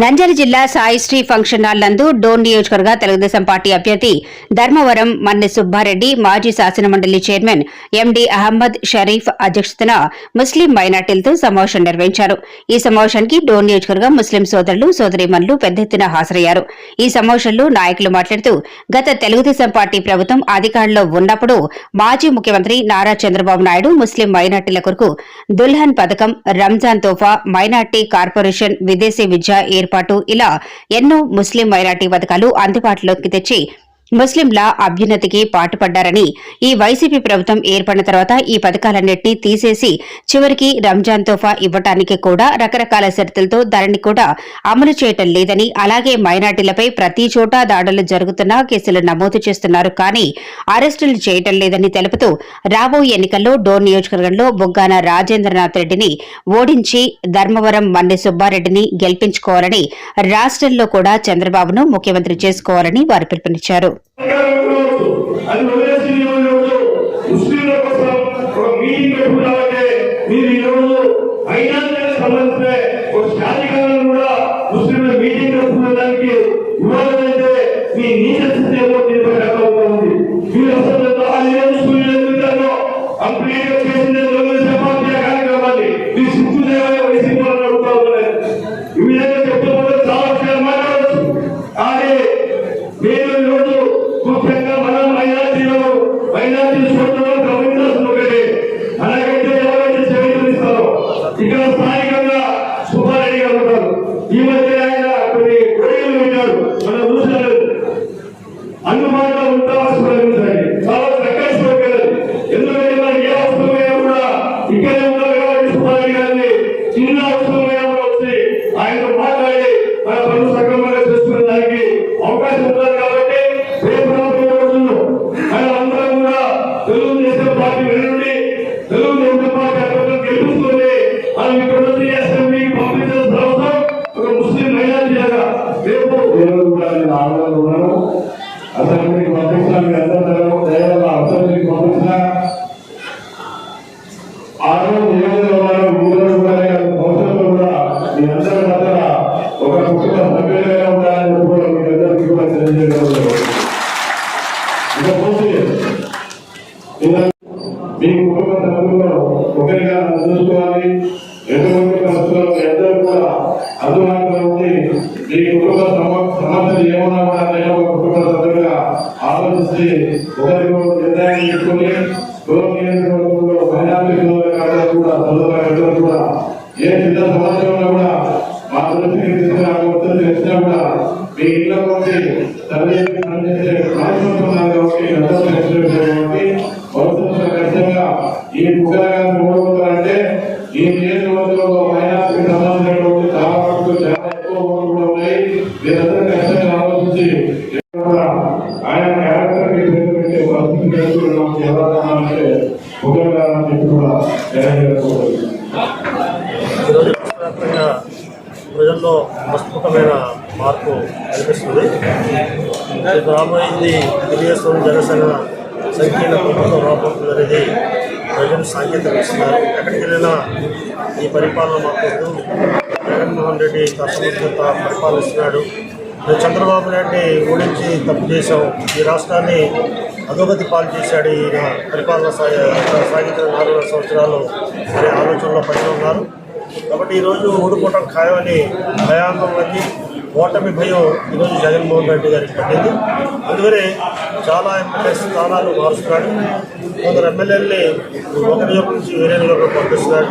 నంద్యాల జిల్లా Saisri function hall నందు డోన్ నియోజకవర్గ తెలుగుదేశం పార్టీ అభ్యర్థి ధర్మవరం మన్నె సుబ్బారెడ్డి మాజీ శాసనమండలి చైర్మన్ ఎండి అహ్మద్ షరీఫ్ అధ్యక్షతన ముస్లిం మైనార్టీలతో సమావేశం నిర్వహించారు. ఈ సమావేశానికి డోన్ నియోజకవర్గ ముస్లిం సోదరులు సోదరీమణులు పెద్ద ఎత్తున హాజరయ్యారు. ఈ సమావేశంలో నాయకులు మాట్లాడుతూ గత తెలుగుదేశం పార్టీ ప్రభుత్వం అధికారంలో ఉన్నప్పుడు మాజీ ముఖ్యమంత్రి నారా చంద్రబాబు నాయుడు ముస్లిం మైనార్టీల కొరకు దుల్హన్ పథకం రంజాన్ తోఫా మైనార్టీ కార్పొరేషన్ విదేశీ విద్య ఏర్పాటు ఇలా ఎన్నో ముస్లిం మైనార్టీ పథకాలు అందుబాటులోకి తెచ్చి ముస్లింల అభ్యున్నతికి పాటుపడ్డారని ఈ వైసీపీ ప్రభుత్వం ఏర్పడిన తర్వాత ఈ పథకాలన్నింటినీ తీసేసి చివరికి రంజాన్ తోఫా ఇవ్వటానికి కూడా రకరకాల షరతులతో ధరణి కూడా అమలు చేయటం లేదని అలాగే మైనార్టీలపై ప్రతి చోట దాడులు జరుగుతున్నా కేసులు నమోదు చేస్తున్నారు. కానీ అరెస్టులు చేయటం లేదని తెలుపుతూ రాబోయే ఎన్నికల్లో డోర్ నియోజకవర్గంలో బొగ్గాన రాజేంద్రనాథ్ రెడ్డిని ఓడించి ధర్మవరం మన్నె సుబ్బారెడ్డిని గెలిపించుకోవాలని రాష్ట్రంలో కూడా చంద్రబాబును ముఖ్యమంత్రి చేసుకోవాలని వారు పిలుపునిచ్చారు. అది ఒక మీరు కూడా మీ నీచ స్థితి ఉంది మీరు అసలు అది స్కూల్ ఎందుకు కంప్లీట్ చేసింది అందుబాటులో ఉంటా స్మరించాలి చాలా చక్కటి ఎందుకంటే ఏ అవసరమైనా కూడా ఇక్కడ అందుబాటులో ఉండి మీ కుటుంబ సమస్యలు ఏమన్నా కూడా నేను ఒక కుటుంబ సభ్యులుగా ఆలోచించి ఒకరికి నిర్ణయం తీసుకుని నియోజకవర్గంలో కూడా కూడా ఏ చిన్న సమస్య కూడా ఆయన క్యారెక్టర్ పేరు పెట్టే పరిస్థితి అంటే ముఖ్యంగా చెప్పి కూడా ప్రజల్లో మస్తుకమైన మార్పు కనిపిస్తుంది. రేపు రాబోయేది తెలుగుదేశం జనసేన సంకీర్ణ ప్రభుత్వం రాబోతుంది అనేది ప్రజలు సాంకేతిక ఇస్తున్నారు ఎక్కడికి వెళ్ళినా ఈ పరిపాలన మాకు జగన్మోహన్ రెడ్డి అసమర్థత పరిపాలిస్తున్నాడు. చంద్రబాబు నాయుడిని ఓడించి తప్పు చేశాం ఈ రాష్ట్రాన్ని అధోగతి పాలు చేశాడు ఈయన పరిపాలన సాగించిన నాలుగు సంవత్సరాలు అనే ఆలోచనలో పడి ఉన్నారు. కాబట్టి ఈరోజు ఓడిపోవటం ఖాయమని భయాందోళన వచ్చి ఓటమి భయం ఈరోజు జగన్మోహన్ రెడ్డి గారికి పట్టింది. అందువలే చాలా ఎమ్మెల్యే స్థానాలు మారుస్తున్నాడు కొందరు ఎమ్మెల్యేలని ఒక నియోజకం నుంచి వేరే నియోజకం పంపిస్తున్నాడు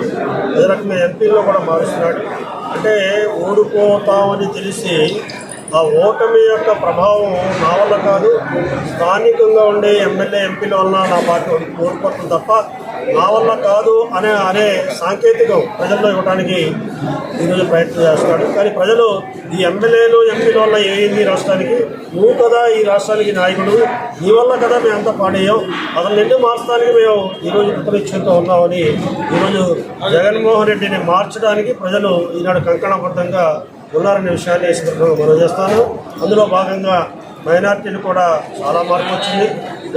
అదే రకంగా ఎంపీలో కూడా మారుస్తున్నాడు అంటే ఓడిపోతామని తెలిసి ఆ ఓటమి యొక్క ప్రభావం నా వల్ల కాదు. స్థానికంగా ఉండే ఎమ్మెల్యే ఎంపీల వల్ల నా పార్టీ ఓడిపోతుంది తప్ప నా వల్ల కాదు అనే అనే సాంకేతికం ప్రజల్లో ఇవ్వడానికి ఈరోజు ప్రయత్నం చేస్తున్నాడు. కానీ ప్రజలు ఈ ఎమ్మెల్యేలు ఎంపీల వల్ల ఏమైంది రాష్ట్రానికి? నువ్వు కదా ఈ రాష్ట్రానికి నాయకుడు. నీ వల్ల కదా మేము అంతా పాడేయం అసలు నిండు మార్చడానికి మేము ఈరోజు కృతనిశ్చయంతో ఉన్నామని ఈరోజు జగన్మోహన్ రెడ్డిని మార్చడానికి ప్రజలు ఈనాడు కంకణబద్ధంగా ఉన్నారనే విషయాన్ని మనం చేస్తాను. అందులో భాగంగా మైనార్టీలు కూడా చాలా మార్పు వచ్చింది.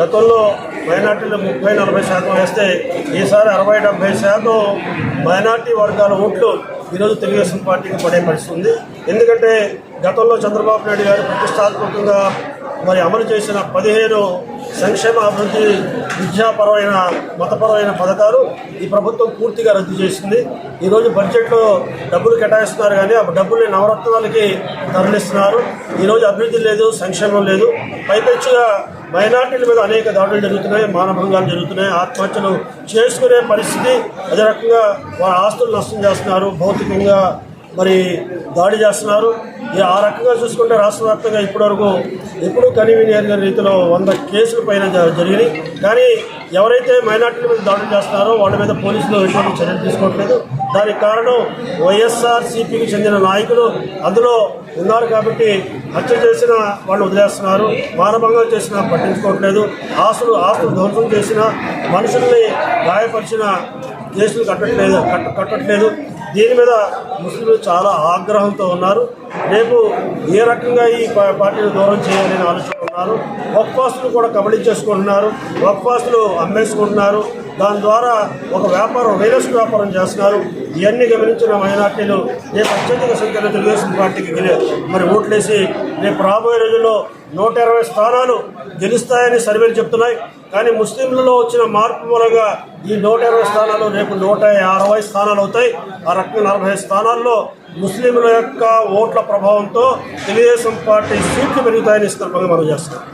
గతంలో మైనార్టీలు ముప్పై నలభై శాతం వేస్తే ఈసారి అరవై డెబ్బై శాతం మైనార్టీ వర్గాల ఓట్లు ఈరోజు తెలుగుదేశం పార్టీకి పడే పరిస్థితుంది ఎందుకంటే గతంలో చంద్రబాబు నాయుడు గారు ప్రతిష్టాత్మకంగా మరి అమలు చేసిన పదిహేను సంక్షేమ అభివృద్ధి విద్యాపరమైన మతపరమైన పథకాలు ఈ ప్రభుత్వం పూర్తిగా రద్దు చేసింది. ఈరోజు బడ్జెట్లో డబ్బులు కేటాయిస్తున్నారు కానీ ఆ డబ్బుల్ని నవరత్నాలకి తరలిస్తున్నారు. ఈరోజు అభివృద్ధి లేదు సంక్షేమం లేదు. పైపెచ్చుగా మైనార్టీల మీద అనేక దాడులు జరుగుతున్నాయి మానభంగాలు జరుగుతున్నాయి. ఆత్మహత్యలు చేసుకునే పరిస్థితి అదే రకంగా వారి ఆస్తులు నష్టం చేస్తున్నారు. భౌతికంగా మరి దాడి చేస్తున్నారు. ఈ ఆ రకంగా చూసుకుంటే రాష్ట్ర వ్యాప్తంగా ఇప్పటివరకు ఎప్పుడూ కనివిని ఎరిగిన రీతిలో వంద కేసుల పైన జరిగినాయి. కానీ ఎవరైతే మైనార్టీల మీద దాడులు చేస్తున్నారో వాళ్ళ మీద పోలీసులు ఎటువంటి చర్యలు తీసుకోవట్లేదు. దానికి కారణం వైఎస్ఆర్ సిపికి చెందిన నాయకులు. అందులో ఉన్నారు కాబట్టి హత్య చేసిన వాళ్ళు వదిలేస్తున్నారు. మానభంగం చేసినా పట్టించుకోవట్లేదు. ఆస్తులు ఆస్తులు ధ్వంసం చేసిన మనుషుల్ని గాయపరిచిన కేసులు కట్టట్లేదు కట్ట కట్టట్లేదు. దీని మీద ముస్లింలు చాలా ఆగ్రహంతో ఉన్నారు. రేపు ఏ రకంగా ఈ పార్టీని దూరం చేయాలని ఆలోచన ఉన్నారు. వక్ఫాస్తులు కూడా కబళించేసుకుంటున్నారు. వక్ఫాస్తులు అమ్మేసుకుంటున్నారు. దాని ద్వారా ఒక వ్యాపారం రియల్ వ్యాపారం చేస్తున్నారు. ఇవన్నీ గమనించిన మైనార్టీలు రేపు అత్యధిక సంఖ్యలో తెలుగుదేశం పార్టీకి గెలి మరి ఓట్లేసి రేపు రాబోయే రోజుల్లో నూట ఇరవై స్థానాలు గెలుస్తాయని సర్వేలు చెప్తున్నాయి. కానీ ముస్లింలలో వచ్చిన మార్పు మూలంగా ఈ నూట ఇరవై స్థానాలు రేపు నూట అరవై స్థానాలు అవుతాయి. ఆ రకంగా నలభై స్థానాల్లో ముస్లింల యొక్క ఓట్ల ప్రభావంతో తెలుగుదేశం పార్టీ సీట్లు పెరుగుతాయని సందర్భంగా మనం చేస్తున్నాం